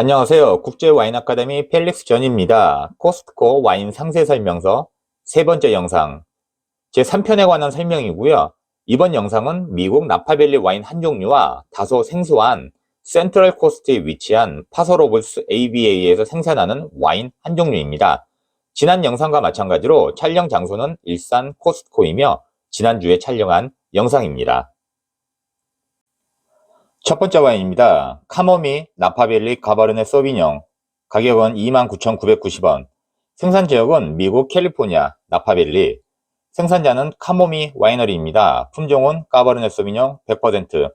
안녕하세요. 국제와인 아카데미 펠릭스 전입니다. 코스트코 와인 상세 설명서 세 번째 영상 제 3편에 관한 설명이고요. 이번 영상은 미국 나파밸리 와인 한 종류와 다소 생소한 센트럴 코스트에 위치한 파서로블스 ABA에서 생산하는 와인 한 종류입니다. 지난 영상과 마찬가지로 촬영 장소는 일산 코스트코이며 지난주에 촬영한 영상입니다. 첫 번째 와인입니다. 카모미 나파밸리 가바르네 소비뇽 가격은 29,990원 생산 지역은 미국 캘리포니아 나파밸리 생산자는 카모미 와이너리입니다. 품종은 까바르네 소비뇽 100%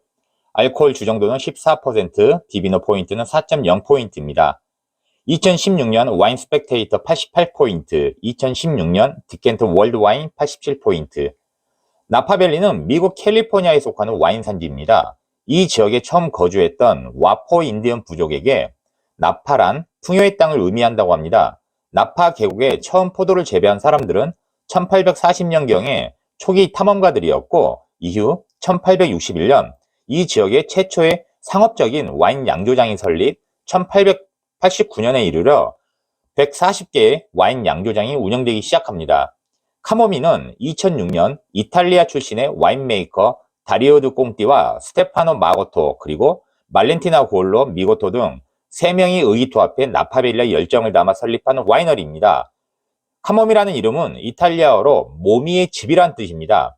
알코올 주정도는 14% 디비노 포인트는 4.0포인트입니다. 2016년 와인 스펙테이터 88포인트 2016년 디켄트 월드 와인 87포인트 나파밸리는 미국 캘리포니아에 속하는 와인 산지입니다. 이 지역에 처음 거주했던 와포 인디언 부족에게 나파란 풍요의 땅을 의미한다고 합니다. 나파 계곡에 처음 포도를 재배한 사람들은 1840년경에 초기 탐험가들이었고 이후 1861년 이 지역의 최초의 상업적인 와인 양조장이 설립 1889년에 이르러 140개의 와인 양조장이 운영되기 시작합니다. 카모미는 2006년 이탈리아 출신의 와인메이커 다리오드 꽁띠와 스테파노 마고토 그리고 말렌티나 고올로 미고토 등 3명이 의기투합해 나파벨리아 열정을 담아 설립한 와이너리입니다. 카모미라는 이름은 이탈리아어로 모미의 집이란 뜻입니다.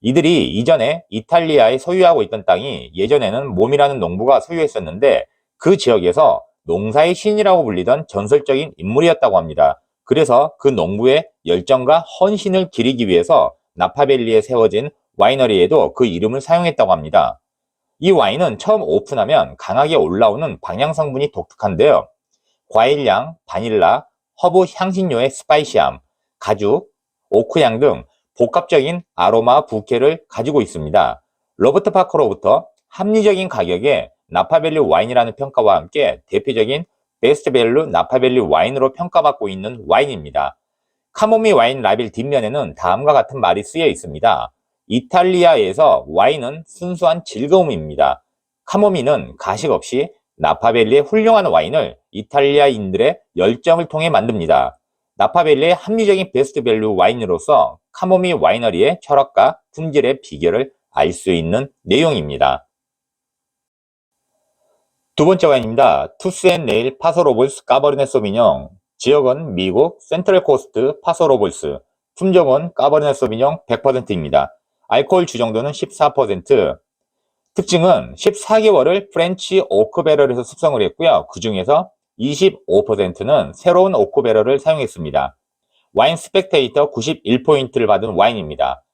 이들이 이전에 이탈리아에 소유하고 있던 땅이 예전에는 모미라는 농부가 소유했었는데 그 지역에서 농사의 신이라고 불리던 전설적인 인물이었다고 합니다. 그래서 그 농부의 열정과 헌신을 기리기 위해서 나파벨리에 세워진 와이너리에도 그 이름을 사용했다고 합니다. 이 와인은 처음 오픈하면 강하게 올라오는 방향 성분이 독특한데요. 과일향, 바닐라, 허브 향신료의 스파이시함, 가죽, 오크향 등 복합적인 아로마 부케를 가지고 있습니다. 로버트 파커로부터 합리적인 가격에 나파밸리 와인이라는 평가와 함께 대표적인 베스트밸류 나파밸리 와인으로 평가받고 있는 와인입니다. 카모미 와인 라벨 뒷면에는 다음과 같은 말이 쓰여 있습니다. 이탈리아에서 와인은 순수한 즐거움입니다. 카모미는 가식 없이 나파밸리의 훌륭한 와인을 이탈리아인들의 열정을 통해 만듭니다. 나파밸리의 합리적인 베스트 밸류 와인으로서 카모미 와이너리의 철학과 품질의 비결을 알 수 있는 내용입니다. 두 번째 와인입니다. 투스앤네일 파소로볼스 까버르네 소비뇽 지역은 미국 센트럴 코스트 파소로볼스 품종은 까버르네 소비뇽 100%입니다. 알코올 주정도는 14%. 특징은 14개월을 프렌치 오크베럴에서 숙성을 했고요. 그 중에서 25%는 새로운 오크베럴을 사용했습니다. 와인 스펙테이터 91포인트를 받은 와인입니다.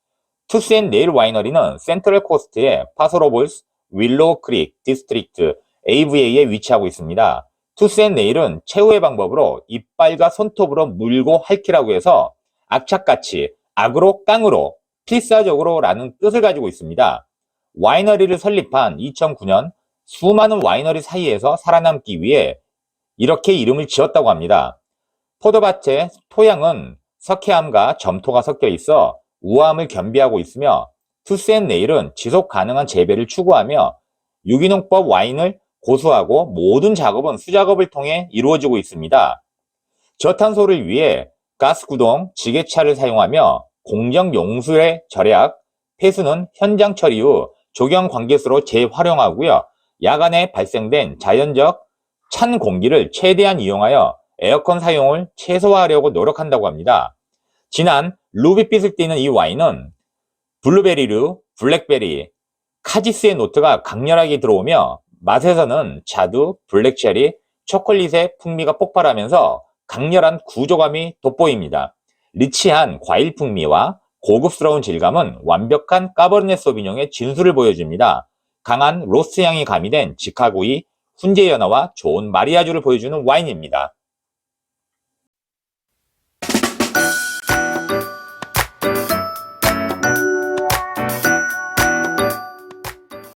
투스앤 네일 와이너리는 센트럴 코스트의 파소로볼스 윌로우 크릭 디스트릭트 AVA에 위치하고 있습니다. 투스앤 네일은 최후의 방법으로 이빨과 손톱으로 물고 핥기라고 해서 악착같이 악으로 깡으로 필사적으로 라는 뜻을 가지고 있습니다. 와이너리를 설립한 2009년 수많은 와이너리 사이에서 살아남기 위해 이렇게 이름을 지었다고 합니다. 포도밭의 토양은 석회암과 점토가 섞여 있어 우암을 겸비하고 있으며 투스앤네일은 지속 가능한 재배를 추구하며 유기농법 와인을 고수하고 모든 작업은 수작업을 통해 이루어지고 있습니다. 저탄소를 위해 가스 구동, 지게차를 사용하며 공정 용수의 절약, 폐수는 현장 처리 후 조경 관계수로 재활용하고요. 야간에 발생된 자연적 찬 공기를 최대한 이용하여 에어컨 사용을 최소화하려고 노력한다고 합니다. 진한 루비빛을 띠는 이 와인은 블루베리류, 블랙베리, 카지스의 노트가 강렬하게 들어오며 맛에서는 자두, 블랙체리, 초콜릿의 풍미가 폭발하면서 강렬한 구조감이 돋보입니다. 리치한 과일 풍미와 고급스러운 질감은 완벽한 까버르네 소비뇽의 진수를 보여줍니다. 강한 로스 향이 가미된 직화구이, 훈제 연어와 좋은 마리아주를 보여주는 와인입니다.